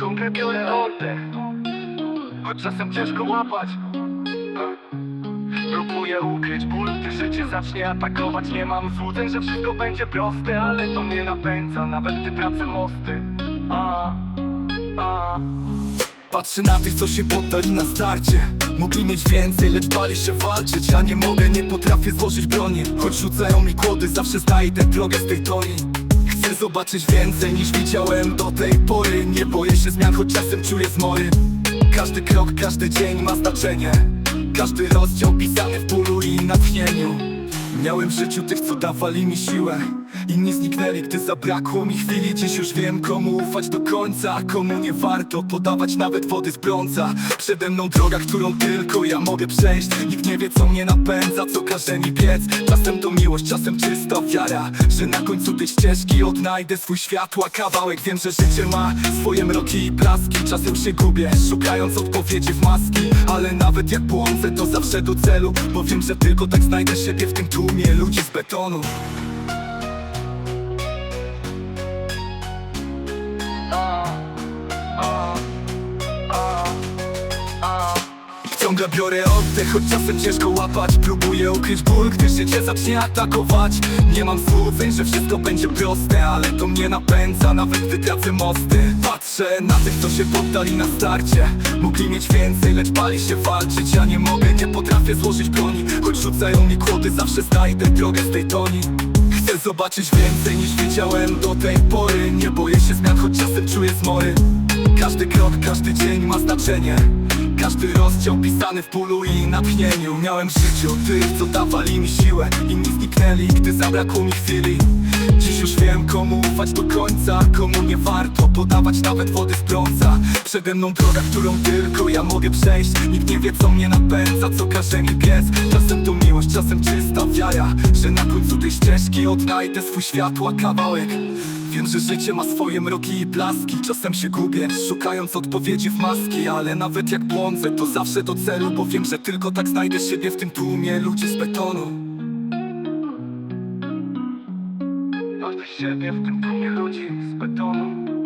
Ciągle biorę oddech Choć czasem ciężko łapać. Próbuję ukryć ból, gdy życie zacznie atakować. Nie mam złudzeń, że wszystko będzie proste Ale to mnie napędza, nawet gdy tracę mosty. A, a. Patrzę na tych, co się poddali na starcie. Mogli mieć więcej, lecz bali się walczyć. Ja nie mogę, nie potrafię złożyć broni. Choć rzucają mi kłody, zawsze znajdę drogę z tej toni zobaczyć więcej niż widziałem do tej pory. Nie boję się zmian, choć czasem czuję zmory Każdy krok, każdy dzień ma znaczenie. Każdy rozdział pisany w bólu i natchnieniu. Miałem w życiu tych, co dawali mi siłę Inni zniknęli, gdy zabrakło mi chwili. Dziś już wiem, komu ufać do końca komu nie warto podawać nawet wody z brąza. Przede mną droga, którą tylko ja mogę przejść. Nikt nie wie, co mnie napędza, co każe mi biec Czasem to miłość, czasem czysta wiara Że na końcu tej ścieżki odnajdę swój światła kawałek. Wiem, że życie ma swoje mroki i blaski Czasem się gubię, szukając odpowiedzi w maski. Ale nawet jak błądzę, to zawsze do celu Bo wiem, że tylko tak znajdę siebie w tym tłumie ludzi z betonu Ciągle biorę oddech, choć czasem ciężko łapać. Próbuję ukryć ból, gdy życie zacznie atakować. Nie mam złudzeń, że wszystko będzie proste Ale to mnie napędza, nawet gdy tracę mosty. Patrzę na tych, co się poddali na starcie. Mogli mieć więcej, lecz bali się walczyć. Ja nie mogę, nie potrafię złożyć broni Choć rzucają mi kłody, zawsze znajdę drogę z tej toni. Chcę zobaczyć więcej niż widziałem do tej pory. Nie boję się zmian, choć czasem czuję zmory. Każdy krok, każdy dzień ma znaczenie każdy rozdział pisany w bólu i natchnieniu. Miałem w życiu tych, co dawali mi siłę Inni zniknęli, gdy zabrakło mi chwili. Dziś już wiem, komu ufać do końca Komu nie warto podawać nawet wody z brąza. Przede mną droga, którą tylko ja mogę przejść. Nikt nie wie, co mnie napędza, co każe mi biec Czasem to miłość, czasem czysta wiara Że na końcu tej ścieżki odnajdę swój światła kawałek Wiem, że życie ma swoje mroki i blaski. Czasem się gubię, szukając odpowiedzi w maski. Ale nawet jak błądzę, to zawsze do celu Bo wiem, że tylko tak znajdę siebie w tym tłumie ludzi z betonu. Znajdę siebie w tym tłumie ludzi z betonu